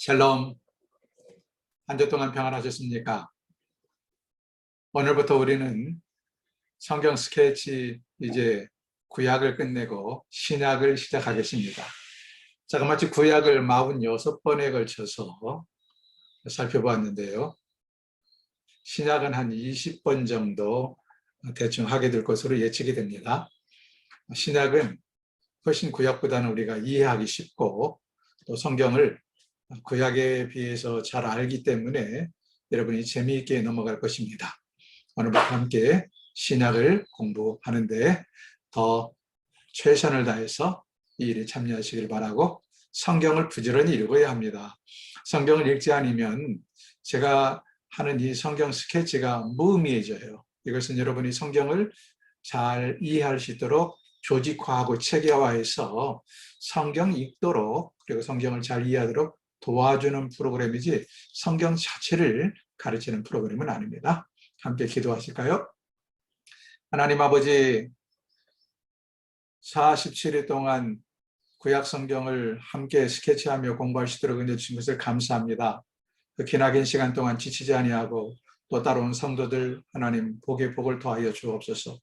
샬롬. 한 주 동안 평안하셨습니까? 오늘부터 우리는 성경 스케치 이제 구약을 끝내고 신약을 시작하겠습니다. 자, 마치 구약을 46번에 걸쳐서 살펴보았는데요. 신약은 한 20번 정도 대충 하게 될 것으로 예측이 됩니다. 신약은 훨씬 구약보다는 우리가 이해하기 쉽고 또 성경을 구약에 비해서 잘 알기 때문에 여러분이 재미있게 넘어갈 것입니다. 오늘부터 함께 신약을 공부하는데 더 최선을 다해서 이 일에 참여하시길 바라고 성경을 부지런히 읽어야 합니다. 성경을 읽지 않으면 제가 하는 이 성경 스케치가 무의미해져요. 이것은 여러분이 성경을 잘 이해할 수 있도록 조직화하고 체계화해서 성경 읽도록 그리고 성경을 잘 이해하도록 도와주는 프로그램이지 성경 자체를 가르치는 프로그램은 아닙니다. 함께 기도하실까요? 하나님 아버지 47일 동안 구약 성경을 함께 스케치하며 공부할 수 있도록 은혜 주신 것을 감사합니다. 그 기나긴 시간 동안 지치지 아니하고 또 따라온 성도들 하나님 복의 복을 더하여 주옵소서.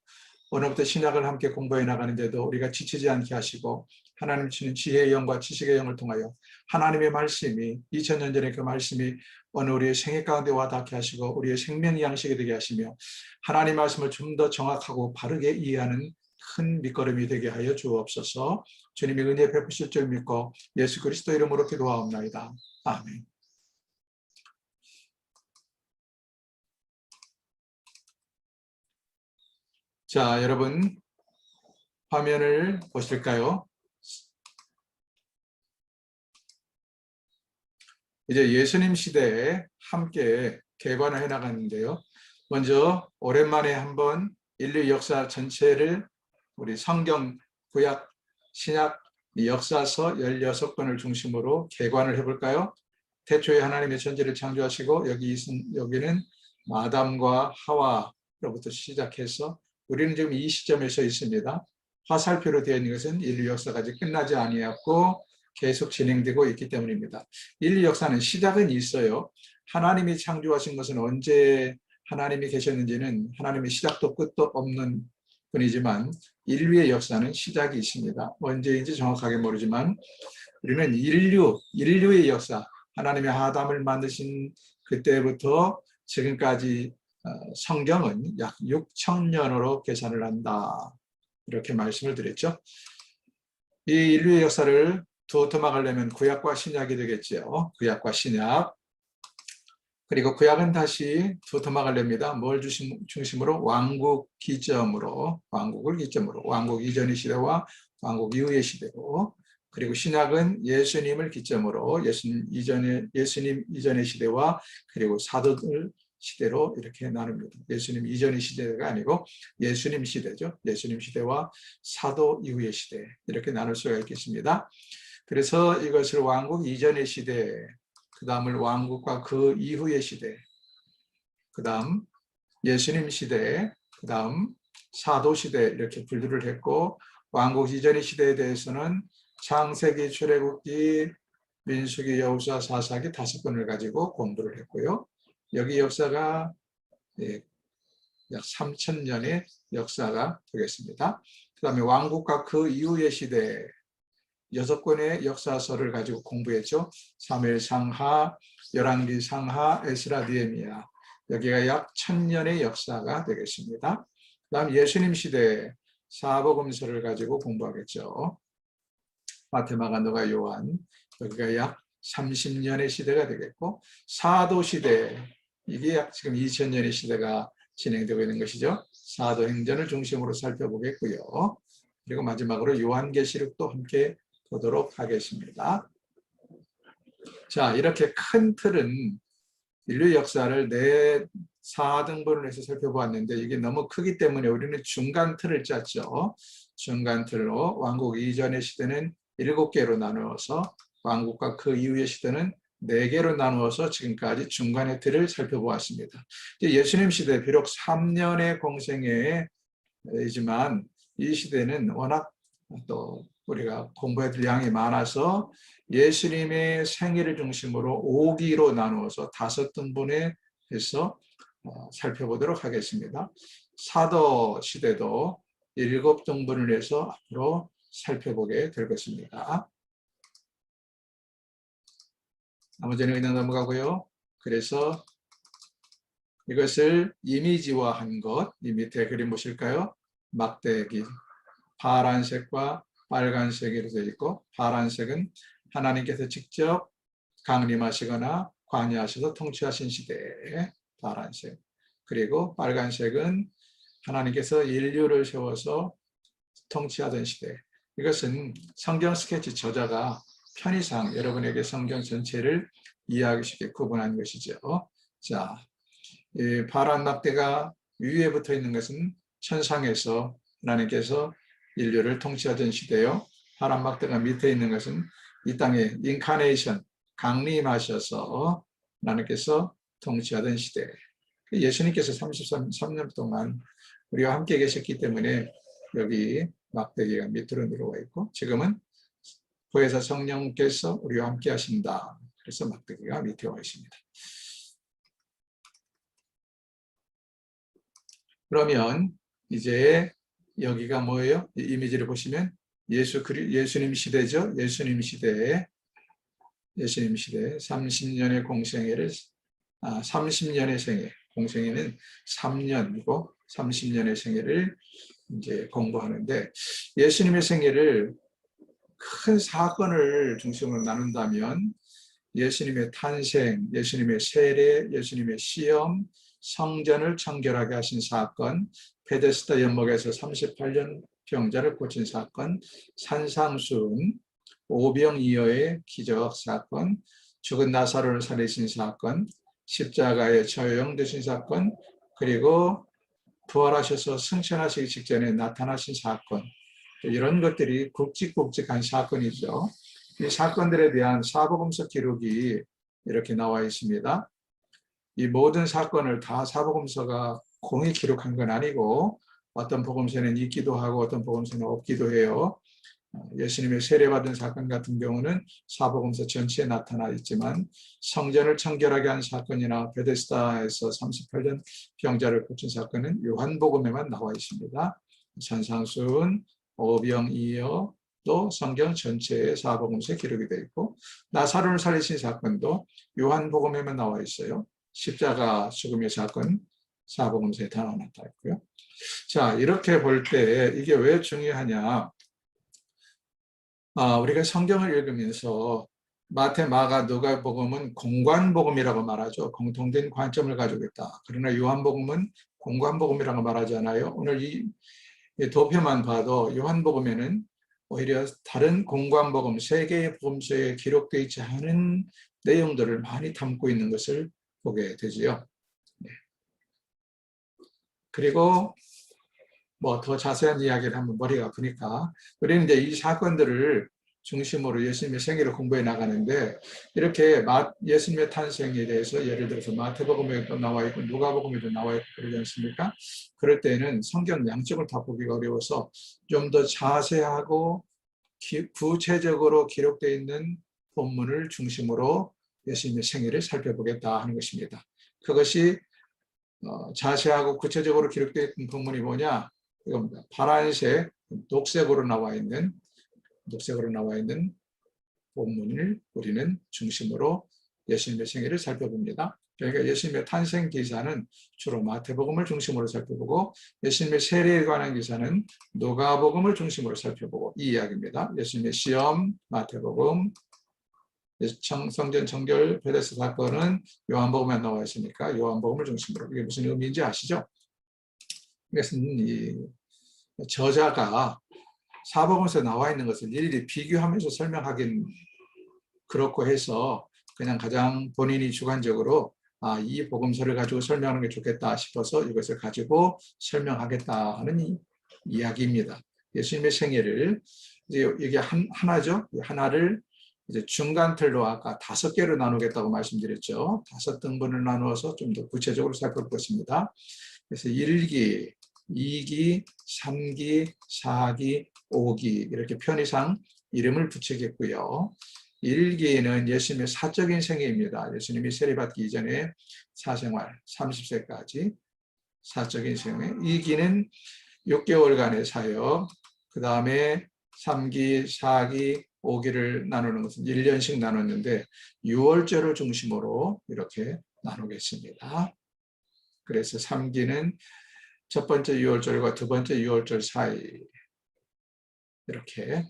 오늘부터 신약을 함께 공부해 나가는데도 우리가 지치지 않게 하시고 하나님 주는 지혜의 영과 지식의 영을 통하여 하나님의 말씀이 2000년 전에 그 말씀이 어느 우리의 생애 가운데 와 닿게 하시고 우리의 생명 양식이 되게 하시며 하나님 말씀을 좀 더 정확하고 바르게 이해하는 큰 밑거름이 되게 하여 주옵소서 주님의 은혜 베푸실 줄 믿고 예수 그리스도 이름으로 기도하옵나이다. 아멘. 자, 여러분 화면을 보실까요? 이제 예수님 시대에 함께 개관을 해 나갔는데요. 먼저 오랜만에 한번 인류 역사 전체를 우리 성경 구약 신약 역사서 16권을 중심으로 개관을 해볼까요? 태초에 하나님의 천지를 창조하시고 여기 여기는 아담과 하와로부터 시작해서 우리는 지금 이 시점에 서 있습니다. 화살표로 되어 있는 것은 인류 역사가 아직 끝나지 아니었고 계속 진행되고 있기 때문입니다. 인류 역사는 시작은 있어요. 하나님이 창조하신 것은 언제 하나님이 계셨는지는 하나님의 시작도 끝도 없는 분이지만 인류의 역사는 시작이 있습니다. 언제인지 정확하게 모르지만 우리는 인류, 인류의 역사, 하나님의 아담을 만드신 그때부터 지금까지 성경은 약 6천 년으로 계산을 한다. 이렇게 말씀을 드렸죠. 이 인류의 역사를 두토막하려면 구약과 신약이 되겠죠. 구약과 신약. 그리고 구약은 다시 두토막하렵니다. 뭘 주심, 중심으로? 왕국 기점으로, 왕국을 기점으로, 왕국 이전의 시대와 왕국 이후의 시대로, 그리고 신약은 예수님을 기점으로 예수님 이전의 예수님 이전의 시대와 그리고 사도들 시대로 이렇게 나눕니다. 예수님 이전의 시대가 아니고 예수님 시대죠. 예수님 시대와 사도 이후의 시대 이렇게 나눌 수가 있겠습니다. 그래서 이것을 왕국 이전의 시대, 그 다음을 왕국과 그 이후의 시대, 그 다음 예수님 시대, 그 다음 사도 시대 이렇게 분류를 했고 왕국 이전의 시대에 대해서는 창세기, 출애굽기, 민수기, 여호수아, 사사기 다섯 권을 가지고 공부를 했고요. 여기 역사가 예, 약 3천 년의 역사가 되겠습니다. 그 다음에 왕국과 그 이후의 시대 여섯 권의 역사서를 가지고 공부했죠. 사무엘 상하, 열왕기 상하, 에스라 디에미야 여기가 약 천년의 역사가 되겠습니다. 그 다음 예수님 시대 사복음서를 가지고 공부하겠죠. 마테마가 너가 요한 여기가 약 30년의 시대가 되겠고 사도 시대 이게 약 지금 2000년의 시대가 진행되고 있는 것이죠. 사도행전을 중심으로 살펴보겠고요. 그리고 마지막으로 요한계시록도 함께 보도록 하겠습니다. 자, 이렇게 큰 틀은 인류 역사를 네 4등분을 해서 살펴보았는데 이게 너무 크기 때문에 우리는 중간 틀을 짰죠. 중간 틀로 왕국 이전의 시대는 7개로 나누어서 왕국과 그 이후의 시대는 네 개로 나누어서 지금까지 중간의 틀을 살펴보았습니다. 예수님 시대 비록 3년의 공생애이지만 이 시대는 워낙 또 우리가 공부해야 될 양이 많아서 예수님의 생애를 중심으로 5기로 나누어서 다섯 등분에 해서 어, 살펴보도록 하겠습니다. 사도 시대도 일곱 등분을 해서 앞으로 살펴보게 될 것입니다. 나머지는 그냥 넘어가고요. 그래서 이것을 이미지화한 것, 이 밑에 그림 보실까요? 막대기, 파란색과 빨간색으로 되어 있고 파란색은 하나님께서 직접 강림하시거나 관여하셔서 통치하신 시대의 파란색. 그리고 빨간색은 하나님께서 인류를 세워서 통치하던 시대. 이것은 성경 스케치 저자가 편의상 여러분에게 성경 전체를 이해하기 쉽게 구분한 것이죠. 자, 이 파란 막대가 위에 붙어 있는 것은 천상에서 하나님께서 인류를 통치하던 시대요. 파란 막대가 밑에 있는 것은 이 땅에 인카네이션 강림하셔서 하나님께서 통치하던 시대. 예수님께서 33년 동안 우리와 함께 계셨기 때문에 여기 막대기가 밑으로 내려와 있고 지금은 보혜사 성령께서 우리와 함께 하신다. 그래서 막대기가 밑에 와 있습니다. 그러면 이제 여기가 뭐예요? 이 이미지를 보시면 예수 그리 예수님 시대죠. 예수님 시대에 예수님 시대 30년의 공생애를 아 30년의 생애 공생애는 3년이고 30년의 생애를 이제 공부하는데 예수님의 생애를 큰 사건을 중심으로 나눈다면 예수님의 탄생, 예수님의 세례, 예수님의 시험, 성전을 청결하게 하신 사건, 베데스다 연목에서 38년 병자를 고친 사건, 산상순, 오병이어의 기적 사건, 죽은 나사로를 살리신 사건, 십자가에 처형되신 사건, 그리고 부활하셔서 승천하시기 직전에 나타나신 사건, 이런 것들이 굵직굵직한 사건이죠. 이 사건들에 대한 사복음서 기록이 이렇게 나와 있습니다. 이 모든 사건을 다 사복음서가 공히 기록한 건 아니고 어떤 복음서는 있기도 하고 어떤 복음서는 없기도 해요. 예수님의 세례받은 사건 같은 경우는 사복음서 전체에 나타나 있지만 성전을 청결하게 한 사건이나 베데스다에서 38년 병자를 고친 사건은 요한복음에만 나와 있습니다. 산상순, 오병이어 또 성경 전체의 사복음서에 기록이 되어 있고 나사로를 살리신 사건도 요한복음에만 나와 있어요. 십자가 죽음의 사건 사복음서에 다 나타 있고요. 자 이렇게 볼 때 이게 왜 중요하냐? 아, 우리가 성경을 읽으면서 마태, 마가, 누가 복음은 공관복음이라고 말하죠. 공통된 관점을 가지고 있다. 그러나 요한복음은 공관복음이라고 말하지 않아요. 오늘 이 도표만 봐도 요한복음에는 오히려 다른 공관복음, 세 개의 복음서에 기록되어 있지 않은 내용들을 많이 담고 있는 것을 보게 되지요. 네. 그리고 뭐 더 자세한 이야기를 하면 머리가 아프니까 우리는 이제 이 사건들을 중심으로 예수님의 생애를 공부해 나가는데 이렇게 예수님의 탄생에 대해서 예를 들어서 마태복음에도 나와 있고 누가복음에도 나와 있고 그러지 않습니까? 그럴 때는 성경 양쪽을 다 보기가 어려워서 좀 더 자세하고 기, 구체적으로 기록되어 있는 본문을 중심으로 예수님의 생애를 살펴보겠다 하는 것입니다. 그것이 어, 자세하고 구체적으로 기록되어 본문이 뭐냐? 이겁니다. 파란색, 녹색으로 나와 있는 녹색으로 나와 있는 본문을 우리는 중심으로 예수님의 생애를 살펴봅니다. 그러니까 예수님의 탄생 기사는 주로 마태복음을 중심으로 살펴보고 예수님의 세례에 관한 기사는 누가복음을 중심으로 살펴보고 이 이야기입니다. 예수님의 시험 마태복음, 성전 청결 베데스 사건은 요한복음에 나와 있으니까 요한복음을 중심으로 이게 무슨 의미인지 아시죠? 이것은 이 저자가 사복음서에 나와 있는 것을 일일이 비교하면서 설명하긴 그렇고 해서 그냥 가장 본인이 주관적으로 아, 이 복음서를 가지고 설명하는 게 좋겠다 싶어서 이것을 가지고 설명하겠다 하는 이, 이야기입니다. 예수님의 생애를 이제 이게 한, 하나죠. 하나를 이제 중간 틀로 아까 다섯 개로 나누겠다고 말씀드렸죠. 다섯 등분을 나누어서 좀 더 구체적으로 살펴보겠습니다. 그래서 1기, 2기, 3기, 4기, 오기 이렇게 편의상 이름을 붙이겠고요. 일기는 예수님의 사적인 생애입니다. 예수님이 세례받기 이전에 사생활 30세까지 사적인 생애. 이기는 6개월간의 사역, 그 다음에 3기, 4기, 5기를 나누는 것은 1년씩 나눴는데 6월절을 중심으로 이렇게 나누겠습니다. 그래서 3기는 첫 번째 6월절과 두 번째 6월절 사이 이렇게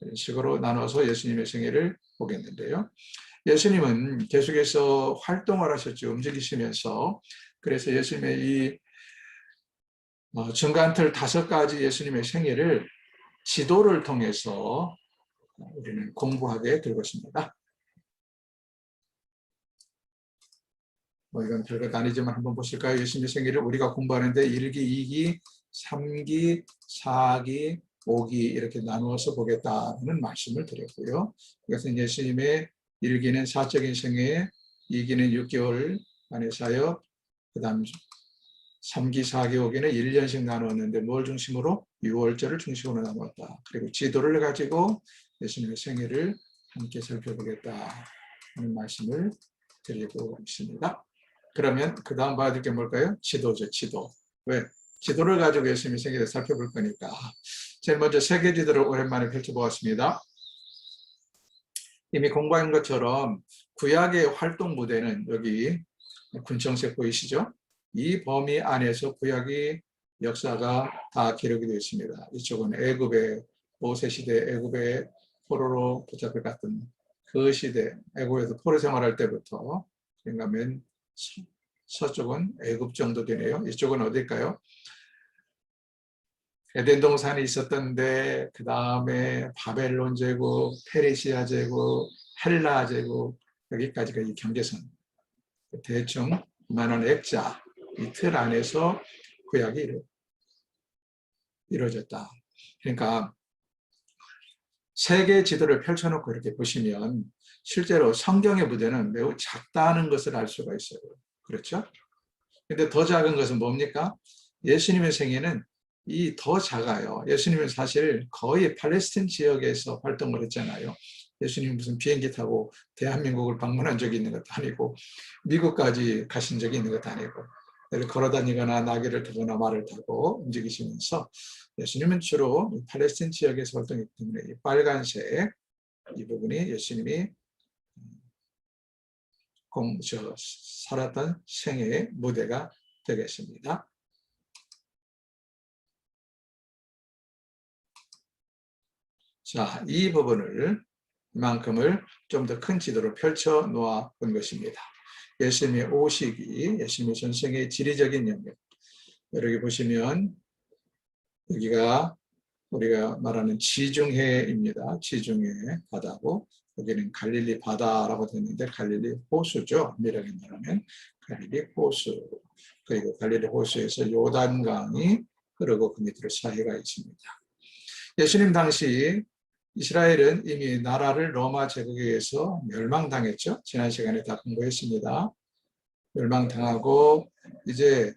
이런 식으로 나눠서 예수님의 생애를 보겠는데요. 예수님은 계속해서 활동을 하셨죠. 움직이시면서. 그래서 예수님의 이 어, 중간틀 다섯 가지 예수님의 생애를 지도를 통해서 우리는 공부하게 될 것입니다. 뭐 이건 별것 아니지만 한번 보실까요? 예수님의 생애를 우리가 공부하는데 1기, 2기, 3기, 4기, 5기 이렇게 나누어서 보겠다는 말씀을 드렸고요. 이것은 예수님의 1기는 사적인 생애, 2기는 6개월 안의 사역, 그 다음 3기, 4기, 5기는 1년씩 나누었는데 뭘 중심으로? 6월절을 중심으로 나누었다. 그리고 지도를 가지고 예수님의 생애를 함께 살펴보겠다 하는 말씀을 드리고 있습니다. 그러면 그 다음 봐야 될 게 뭘까요? 지도죠, 지도. 왜? 지도를 가지고 예수님의 생애를 살펴볼 거니까. 제일 먼저 세계 지도를 오랜만에 펼쳐보았습니다. 이미 공부한 것처럼 구약의 활동 무대는 여기 군청색 보이시죠? 이 범위 안에서 구약의 역사가 다 기록이 되어 있습니다. 이쪽은 애굽의 모세 시대 애굽의 포로로 붙잡혀 갔던 그 시대 애굽에서 포로 생활할 때부터 그러니까 맨 서- 서쪽은 애굽 정도 되네요. 이쪽은 어딜까요? 에덴 동산이 있었던데 그 다음에 바벨론 제국, 페르시아 제국, 헬라 제국 여기까지가 이 경계선 대충 이만한 액자 이 틀 안에서 구약이 이루- 이루어졌다. 그러니까 세계 지도를 펼쳐놓고 이렇게 보시면 실제로 성경의 무대는 매우 작다는 것을 알 수가 있어요. 그렇죠? 근데 더 작은 것은 뭡니까? 예수님의 생애는 이 더 작아요. 예수님은 사실 거의 팔레스틴 지역에서 활동을 했잖아요. 예수님 무슨 비행기 타고 대한민국을 방문한 적이 있는 것도 아니고 미국까지 가신 적이 있는 것도 아니고 걸어 다니거나 나귀를 타거나 말을 타고 움직이시면서 예수님은 주로 이 팔레스틴 지역에서 활동했기 때문에 이 빨간색 이 부분이 예수님이 공, 저, 살았던 생애의 무대가 되겠습니다. 자, 이 부분을 이만큼을 좀 더 큰 지도로 펼쳐 놓아 본 것입니다. 예수님의 오시기, 예수님의 전생의 지리적인 영역. 여기 보시면 여기가 우리가 말하는 지중해입니다. 지중해 바다고 여기는 갈릴리 바다라고 되어 있는데 갈릴리 호수죠. 미라게 말하면 갈릴리 호수. 그리고 갈릴리 호수에서 요단강이 흐르고 그 밑으로 사해가 있습니다. 예수님 당시 이스라엘은 이미 나라를 로마 제국에 의해서 멸망당했죠. 지난 시간에 다 공부했습니다. 멸망당하고 이제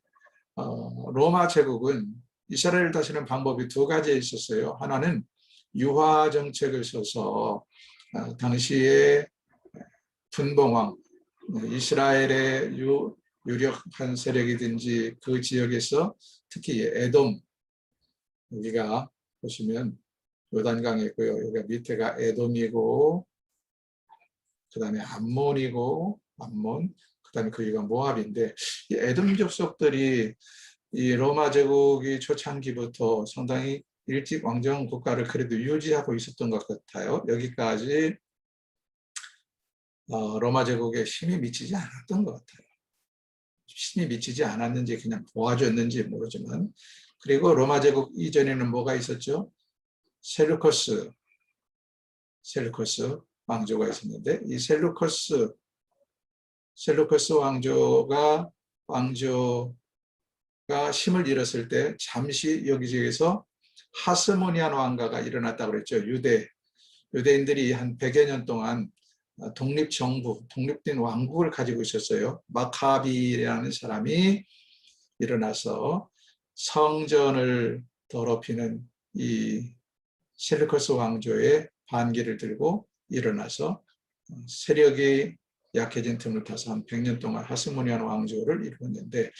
어, 로마 제국은 이스라엘을 다스리는 방법이 두 가지 있었어요. 하나는 유화 정책을 써서 어, 당시에 분봉왕 이스라엘의 유, 유력한 세력이든지 그 지역에서 특히 에돔 여기가 보시면 요단강이 있고요. 여기가 밑에가 에돔이고 그 다음에 암몬이고 암몬 그 다음에 거기가 모압인데 이 에돔 족속들이 이 로마 제국이 초창기부터 상당히 일찍 왕정 국가를 그래도 유지하고 있었던 것 같아요. 여기까지 어, 로마 제국에 힘이 미치지 않았던 것 같아요. 힘이 미치지 않았는지 그냥 도와줬는지 모르지만 그리고 로마 제국 이전에는 뭐가 있었죠? 셀루커스 셀루커스 왕조가 있었는데 이 셀루커스 셀루커스 왕조가 왕조가 힘을 잃었을 때 잠시 여기저기서 하스모니안 왕가가 일어났다고 그랬죠. 유대 유대인들이 한 100여 년 동안 독립 정부, 독립된 왕국을 가지고 있었어요. 마카비라는 사람이 일어나서 성전을 더럽히는 이 셀루커스 왕조의 반기를 들고 일어나서 어, 세력이 약해진 틈을 타서 한 100년 동안 하스모니안 왕조를 이루었는데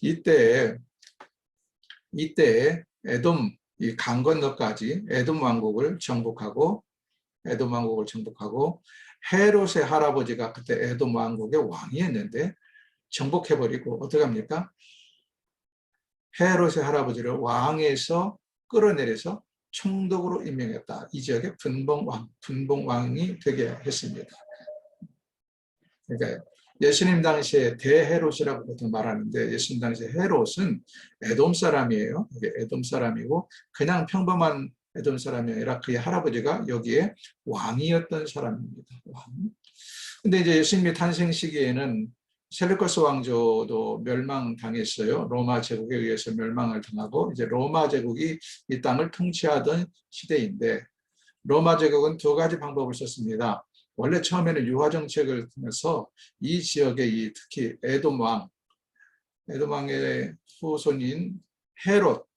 이때 이때 에돔 이 강 건너까지 에돔 왕국을 정복하고 에돔 왕국을 정복하고 헤롯의 할아버지가 그때 에돔 왕국의 왕이었는데 정복해버리고 어떻게 합니까? 헤롯의 할아버지를 왕에서 끌어내려서 총독으로 임명했다. 이 지역의 분봉왕, 분봉왕이 되게 했습니다. 그러니까 예수님 당시에 대헤롯이라고 보통 말하는데 예수님 당시에 헤롯은 에돔 사람이에요. 에돔 사람이고 그냥 평범한 에돔 사람이 아니라 그의 할아버지가 여기에 왕이었던 사람입니다. 왕. 근데 이제 예수님의 탄생 시기에는 셀루커스 왕조도 멸망당했어요. 로마 제국에 의해서 멸망을 당하고 이제 로마 제국이 이 땅을 통치하던 시대인데 로마 제국은 두 가지 방법을 썼습니다. 원래 처음에는 유화 정책을 통해서 이 지역의 이 특히 에돔 왕, 에돔 왕의 후손인 헤롯,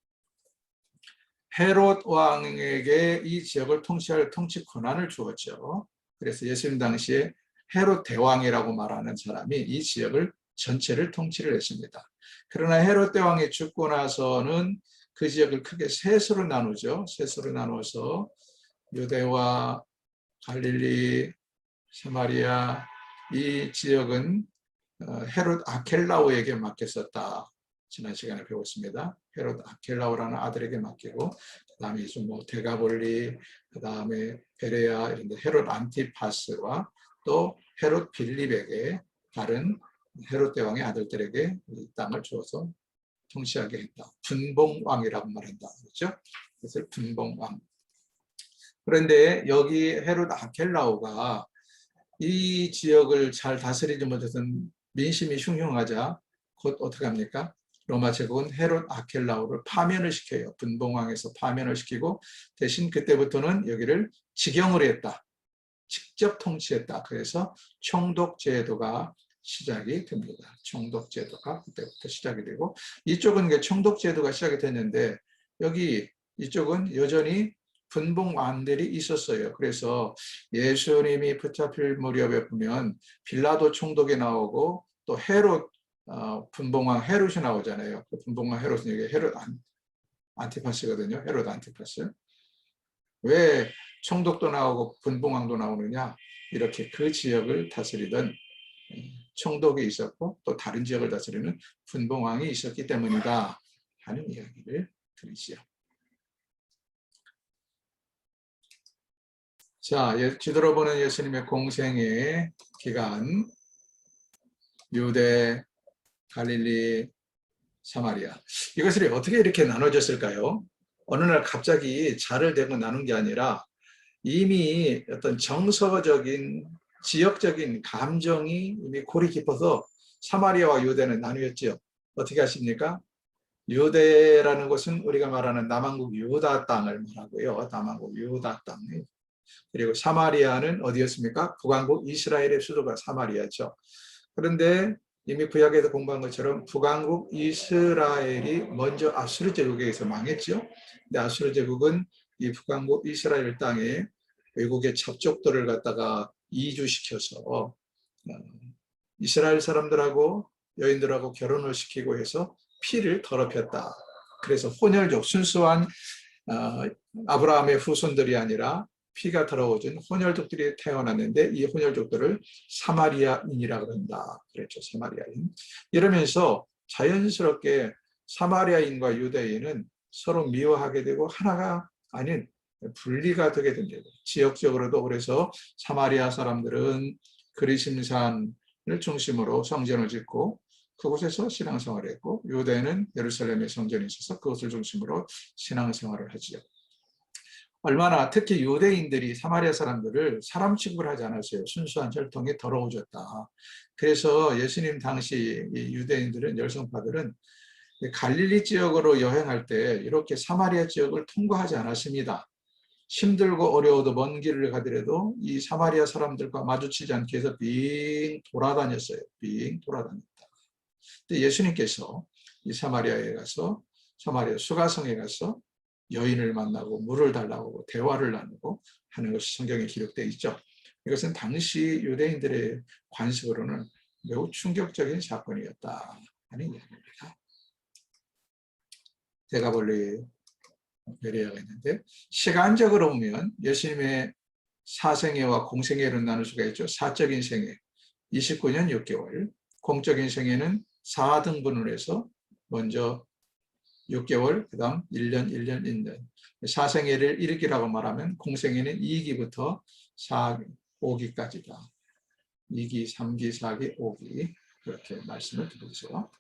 헤롯 왕에게 이 지역을 통치할 통치 권한을 주었죠. 그래서 예수님 당시에 헤롯 대왕이라고 말하는 사람이 이 지역을 전체를 통치를 했습니다. 그러나 헤롯 대왕이 죽고 나서는 그 지역을 크게 셋으로 나누죠. 셋으로 나누어서 유대와 갈릴리, 사마리아 이 지역은 어, 헤롯 아켈라오에게 맡겼었다. 지난 시간에 배웠습니다. 헤롯 아켈라오라는 아들에게 맡기고 그다음에 이제 뭐 데가볼리, 그다음에 베레아 이런 데 헤롯 안티파스와 또 헤롯 빌립에게 다른 헤롯 대왕의 아들들에게 이 땅을 주어서 통치하게 했다. 분봉왕이라고 말한다. 그렇죠? 그래서 분봉왕. 그런데 여기 헤롯 아켈라오가 이 지역을 잘 다스리지 못해서는 민심이 흉흉하자 곧 어떻게 합니까? 로마 제국은 헤롯 아켈라오를 파면을 시켜요. 분봉왕에서 파면을 시키고 대신 그때부터는 여기를 직영으로 했다. 직접 통치했다. 그래서 총독 제도가 시작이 됩니다. 총독 제도가 그때부터 시작이 되고 이쪽은 이게 총독 제도가 시작이 됐는데 여기 이쪽은 여전히 분봉왕들이 있었어요. 그래서 예수님이 붙잡힐 무렵에 보면 빌라도 총독이 나오고 또 헤롯 어, 분봉왕 헤롯이 나오잖아요. 그 분봉왕 헤롯은 여기 헤롯 안, 안티파스거든요. 헤롯 안티파스. 왜 총독도 나오고 분봉왕도 나오느냐? 이렇게 그 지역을 다스리던 총독이 있었고 또 다른 지역을 다스리는 분봉왕이 있었기 때문이다 하는 이야기를 드리지요. 자, 예, 뒤돌아 보는 예수님의 공생의 기간 유대, 갈릴리, 사마리아 이것을 어떻게 이렇게 나눠졌을까요? 어느 날 갑자기 자를 대고 나눈 게 아니라 이미 어떤 정서적인 지역적인 감정이 이미 골이 깊어서 사마리아와 유대는 나뉘었지요. 어떻게 하십니까? 유대라는 곳은 우리가 말하는 남한국 유다 땅을 말하고요. 남한국 유다 땅. 그리고 사마리아는 어디였습니까? 북왕국 이스라엘의 수도가 사마리아죠. 그런데 이미 구약에서 공부한 것처럼 북왕국 이스라엘이 먼저 아수르 제국에 서 망했죠. 근데 아수르 제국은 이 북왕국 이스라엘 땅에 외국의 잡족들을 갖다가 이주시켜서 어, 이스라엘 사람들하고 여인들하고 결혼을 시키고 해서 피를 더럽혔다. 그래서 혼혈족 순수한 어, 아브라함의 후손들이 아니라 피가 더러워진 혼혈족들이 태어났는데 이 혼혈족들을 사마리아인이라 그런다. 그랬죠. 사마리아인. 이러면서 자연스럽게 사마리아인과 유대인은 서로 미워하게 되고 하나가 아닌 분리가 되게 됩니다. 지역적으로도 그래서 사마리아 사람들은 그리심산을 중심으로 성전을 짓고 그곳에서 신앙생활을 했고 유대는 예루살렘에 성전이 있어서 그것을 중심으로 신앙생활을 하지요. 얼마나 특히 유대인들이 사마리아 사람들을 사람 취급을 하지 않았어요. 순수한 혈통이 더러워졌다. 그래서 예수님 당시 유대인들은 열성파들은 갈릴리 지역으로 여행할 때 이렇게 사마리아 지역을 통과하지 않았습니다. 힘들고 어려워도 먼 길을 가더라도 이 사마리아 사람들과 마주치지 않기 위해서 빙 돌아다녔어요. 빙 돌아다녔다. 근데 예수님께서 이 사마리아에 가서 사마리아 수가성에 가서 여인을 만나고 물을 달라고 대화를 나누고 하는 것이 성경에 기록되어 있죠. 이것은 당시 유대인들의 관습으로는 매우 충격적인 사건이었다 하는 이야기입니다. 대가볼리 베레아가 있는데 시간적으로 보면 예수님의 사생애와 공생애를 나눌 수가 있죠. 사적인 생애 29년 6개월, 공적인 생애는 4등분을 해서 먼저 6개월, 그 다음 1년, 1년, 1년. 사생애를 1기라고 말하면 공생애는 2기부터 4, 5기까지다. 2기, 3기, 4기, 5기 그렇게 말씀을 드리죠.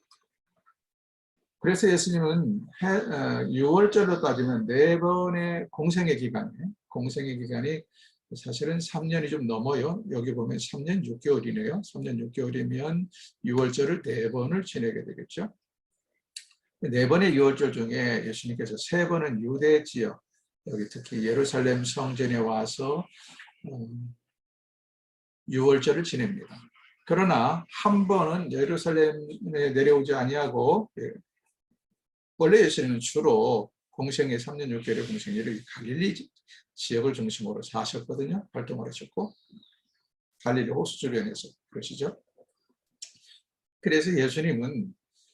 그래서 예수님은 해, 어, 6월절로 따지면 네 번의 공생의 기간에 공생의 기간이 사실은 3년이 좀 넘어요. 여기 보면 3년 6개월이네요. 3년 6개월이면 6월절을 네 번을 지내게 되겠죠. 네 번의 6월절 중에 예수님께서 세 번은 유대 지역, 여기 특히 예루살렘 성전에 와서 음, 6월절을 지냅니다. 그러나 한 번은 예루살렘에 내려오지 아니하고 예, 원래 예수님은 주로 공생의 3년 6개월의 공생애를 갈릴리 지역을 중심으로 사셨거든요. 활동을 하셨고 갈릴리 호수 주변에서 그러시죠. 그래서 예수님은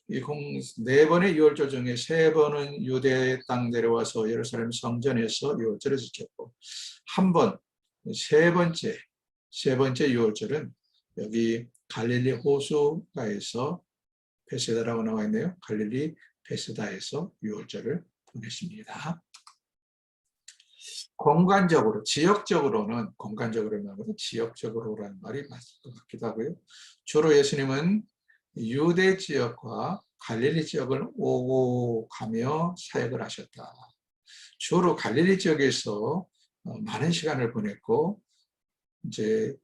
이네 번의 유월절 중에 세 번은 유대 땅 내려와서 예루살렘 성전에서 유월절을 지켰고 한 번 세 번째 세 번째 유월절은 여기 갈릴리 호수가에서 베세다라고 나와 있네요. 갈릴리 베세다에서 유월절을 보냈습니다. 공간적으로, 지역적으로는 공간적으로 말고 지역적으로라는 말이 맞을 것 같기도 하고요. 주로 예수님은 유대 지역과 갈릴리 지역을 오고 가며 사역을 하셨다. 주로 갈릴리 지역에서 어, 많은 시간을 보냈고 이제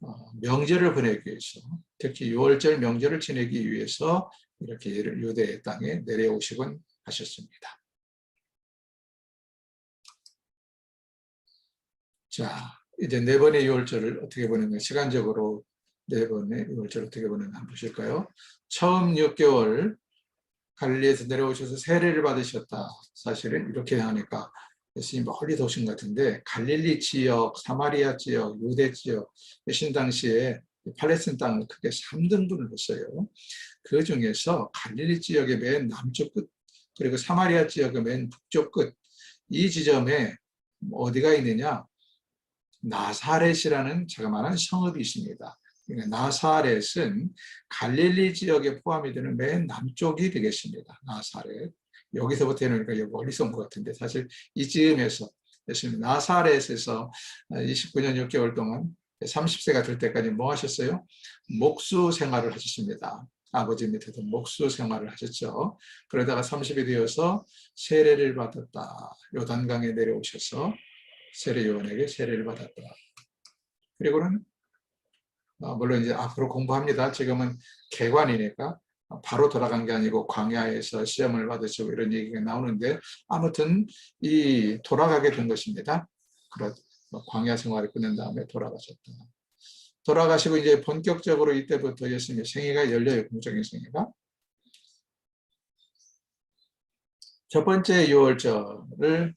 어, 명절을 보내기 위해서 특히 6월절 명절을 지내기 위해서 이렇게 유대 땅에 내려오시곤 하셨습니다. 자, 이제 네 번의 6월절을 어떻게 보내면 시간적으로 네 번의 6월절 어떻게 보내면 한번 보실까요? 처음 6개월 갈릴리에서 내려오셔서 세례를 받으셨다. 사실은 이렇게 하니까 예수님 멀리 도신 것 같은데 갈릴리 지역, 사마리아 지역, 유대 지역 예수님 당시에 팔레스틴 땅을 크게 3등분을 했어요. 그 중에서 갈릴리 지역의 맨 남쪽 끝 그리고 사마리아 지역의 맨 북쪽 끝 이 지점에 어디가 있느냐 나사렛이라는 자그마한 성읍이 있습니다. 그러니까 나사렛은 갈릴리 지역에 포함이 되는 맨 남쪽이 되겠습니다. 나사렛. 여기서부터 여기 멀리서 온 것 같은데 사실 예수님 나사렛에서 29년 6개월 동안 30세가 될 때까지 뭐 하셨어요? 목수 생활을 하셨습니다. 아버지 밑에도 목수 생활을 하셨죠. 그러다가 30이 되어서 세례를 받았다. 요단강에 내려오셔서 세례 요원에게 세례를 받았다. 그리고는 어, 물론 이제 앞으로 공부합니다. 지금은 개관이니까 바로 돌아간 게 아니고 광야에서 시험을 받으시고 이런 얘기가 나오는데 아무튼 이 돌아가게 된 것입니다. 뭐 광야 생활을 끝낸 다음에 돌아가셨다. 돌아가시고 이제 본격적으로 이때부터 예수님의 생애가 열려요. 공적인 생애가. 첫 번째 유월절을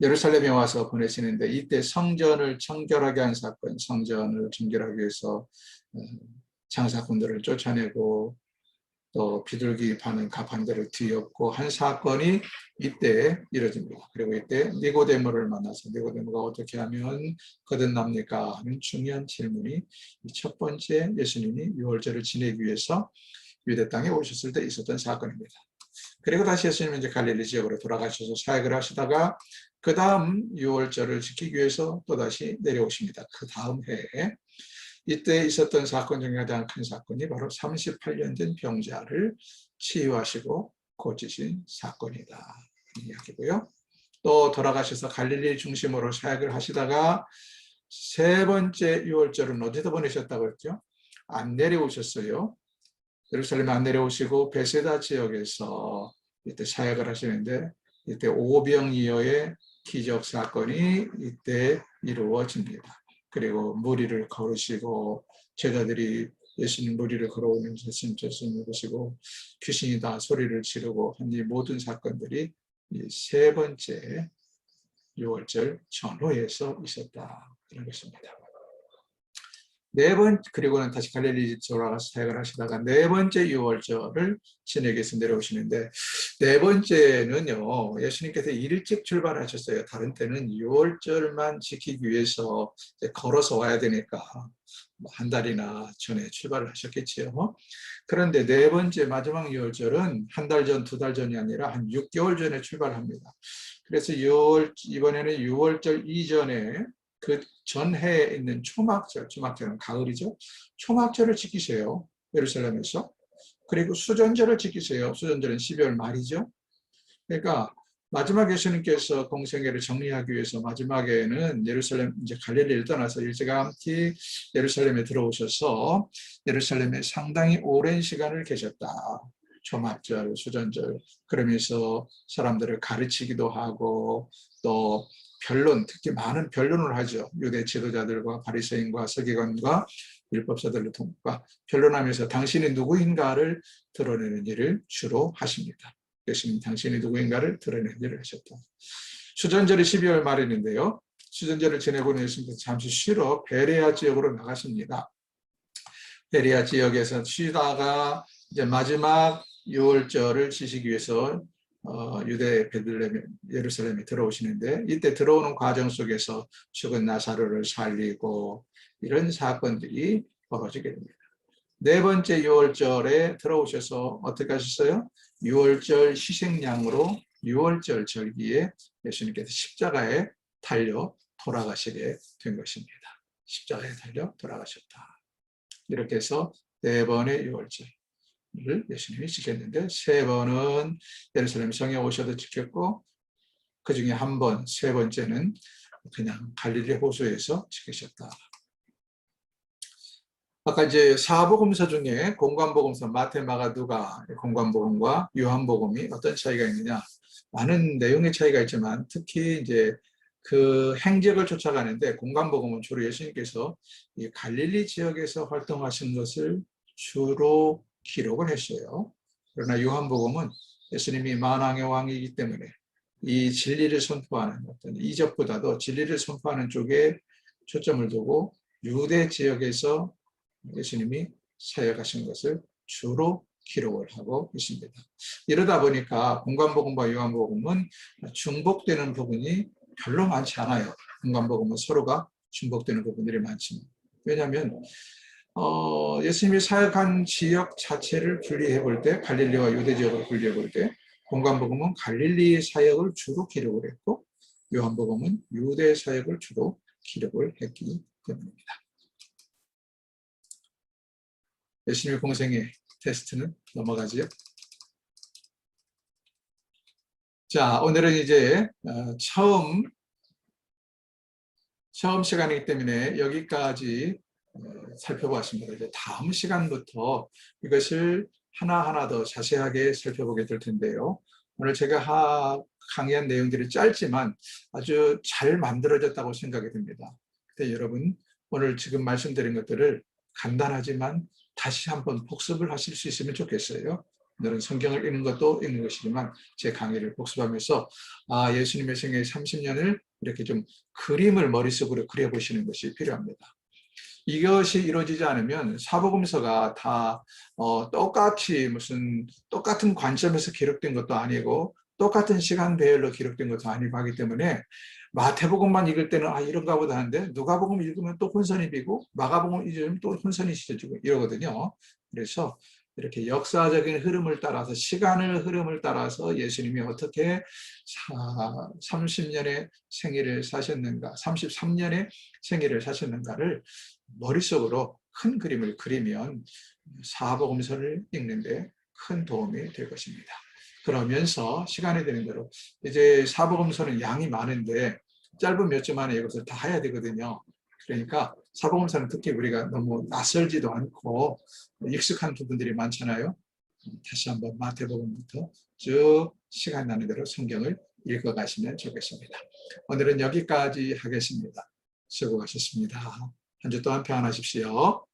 예루살렘에 와서 보내시는데 이때 성전을 청결하게 한 사건, 성전을 청결하기 위해서 어, 장사꾼들을 쫓아내고 또 비둘기 파는 가판들을 뒤엎고 한 사건이 이때 이뤄집니다. 그리고 이때 니고데모를 만나서 니고데모가 어떻게 하면 거듭납니까? 하는 중요한 질문이 첫 번째 예수님이 유월절을 지내기 위해서 유대 땅에 오셨을 때 있었던 사건입니다. 그리고 다시 예수님은 이제 갈릴리 지역으로 돌아가셔서 사역을 하시다가 그 다음 6월절을 지키기 위해서 또다시 내려오십니다. 그 다음 해에 이때 있었던 사건 중에 가장 큰 사건이 바로 38년 된 병자를 치유하시고 고치신 사건이다. 이야기고요. 또 돌아가셔서 갈릴리 중심으로 사역을 하시다가 세 번째 6월절은 어디서 보내셨다고 했죠? 안 내려오셨어요. 예루살렘 안 내려오시고 베세다 지역에서 이때 사역을 하시는데 이때 오병이어의 기적 사건이 이때 이루어집니다. 그리고 무리를 걸으시고 제자들이 예수님 무리를 걸어오는 예수님 예수님 보시고 귀신이 다 소리를 지르고 한 이 모든 사건들이 이 세 번째 6월절 전후에서 있었다 이런 것입니다. 네 번, 그리고는 다시 갈릴리 돌아가서 사역을 하시다가 네 번째 6월절을 진에게서 내려오시는데, 네 번째는요, 예수님께서 일찍 출발하셨어요. 다른 때는 6월절만 지키기 위해서 걸어서 와야 되니까, 뭐한 달이나 전에 출발을 하셨겠지요. 그런데 네 번째 마지막 6월절은 한 달 전, 두 달 전이 아니라 한 6개월 전에 출발합니다. 그래서 6월, 이번에는 6월절 이전에 그 전해에 있는 초막절, 초막절은 가을이죠. 초막절을 지키세요. 예루살렘에서. 그리고 수전절을 지키세요. 수전절은 12월 말이죠. 그러니까 마지막 예수님께서 공생애를 정리하기 위해서 마지막에는 예루살렘 이제 갈릴리를 떠나서 일찌감치 예루살렘에 들어오셔서 예루살렘에 상당히 오랜 시간을 계셨다. 초막절, 수전절 그러면서 사람들을 가르치기도 하고 또 변론, 특히 많은 변론을 하죠. 유대 지도자들과 바리새인과 서기관과 율법사들을 통과 변론하면서 당신이 누구인가를 드러내는 일을 주로 하십니다. 예수님 당신이 누구인가를 드러내는 일을 하셨다. 수전절이 12월 말이는데요. 수전절을 지내고 예수님께서 잠시 쉬러 베레아 지역으로 나가십니다. 베레아 지역에서 쉬다가 이제 마지막 6월절을 지시기 위해서 어, 유대 베들레헴 예루살렘에 들어오시는데 이때 들어오는 과정 속에서 죽은 나사로를 살리고 이런 사건들이 벌어지게 됩니다. 네 번째 6월절에 들어오셔서 어떻게 하셨어요? 6월절 희생양으로 6월절 절기에 예수님께서 십자가에 달려 돌아가시게 된 것입니다. 십자가에 달려 돌아가셨다. 이렇게 해서 네 번의 6월절 을 예수님이 지켰는데 세 번은 예루살렘 성에 오셔도 지켰고 그 중에 한 번, 세 번째는 그냥 갈릴리 호수에서 지키셨다. 아까 이제 사복음서 중에 공관복음서 마태, 마가, 누가 공관복음과 요한복음이 어떤 차이가 있느냐? 많은 내용의 차이가 있지만 특히 이제 그 행적을 쫓아가는데 공관복음은 주로 예수님께서 이 갈릴리 지역에서 활동하신 것을 주로 기록을 했어요. 그러나 요한복음은 예수님이 만왕의 왕이기 때문에 이 진리를 선포하는 어떤 이적보다도 진리를 선포하는 쪽에 초점을 두고 유대 지역에서 예수님이 사역하신 것을 주로 기록을 하고 있습니다. 이러다 보니까 공관복음과 요한복음은 중복되는 부분이 별로 많지 않아요. 공관복음은 서로가 중복되는 부분들이 많지만 왜냐하면 어, 예수님이 사역한 지역 자체를 분리해 볼 때, 갈릴리와 유대 지역을 분리해 볼 때, 공관복음은 갈릴리 사역을 주로 기록을 했고, 요한복음은 유대 사역을 주로 기록을 했기 때문입니다. 예수님의 공생의 테스트는 넘어가지요. 자, 오늘은 이제 어, 처음 처음 시간이기 때문에 여기까지 살펴보았습니다. 이제 다음 시간부터 이것을 하나하나 더 자세하게 살펴보게 될 텐데요. 오늘 제가 하, 강의한 내용들이 짧지만 아주 잘 만들어졌다고 생각이 듭니다. 근데 여러분 오늘 지금 말씀드린 것들을 간단하지만 다시 한번 복습을 하실 수 있으면 좋겠어요. 오늘은 성경을 읽는 것도 읽는 것이지만 제 강의를 복습하면서 아 예수님의 생애 30년을 이렇게 좀 그림을 머릿속으로 그려보시는 것이 필요합니다. 이것이 이루어지지 않으면 사복음서가 다 어, 똑같이 무슨 똑같은 관점에서 기록된 것도 아니고 똑같은 시간 배열로 기록된 것도 아니고 하기 때문에 마태복음만 읽을 때는 아 이런가 보다 하는데 누가복음 읽으면 또 혼선이 비고 마가복음 읽으면 또 혼선이 시켜지고 이러거든요. 그래서 이렇게 역사적인 흐름을 따라서 시간의 흐름을 따라서 예수님이 어떻게 30년의 생일을 사셨는가 33년의 생일을 사셨는가를 머릿속으로 큰 그림을 그리면 사복음서를 읽는데 큰 도움이 될 것입니다. 그러면서 시간이 되는 대로 이제 사복음서는 양이 많은데 짧은 몇 주 만에 이것을 다 해야 되거든요. 그러니까 사복음서는 특히 우리가 너무 낯설지도 않고 익숙한 부분들이 많잖아요. 다시 한번 마태복음부터 쭉 시간 나는 대로 성경을 읽어가시면 좋겠습니다. 오늘은 여기까지 하겠습니다. 수고하셨습니다. 한주 또한 평안하십시오.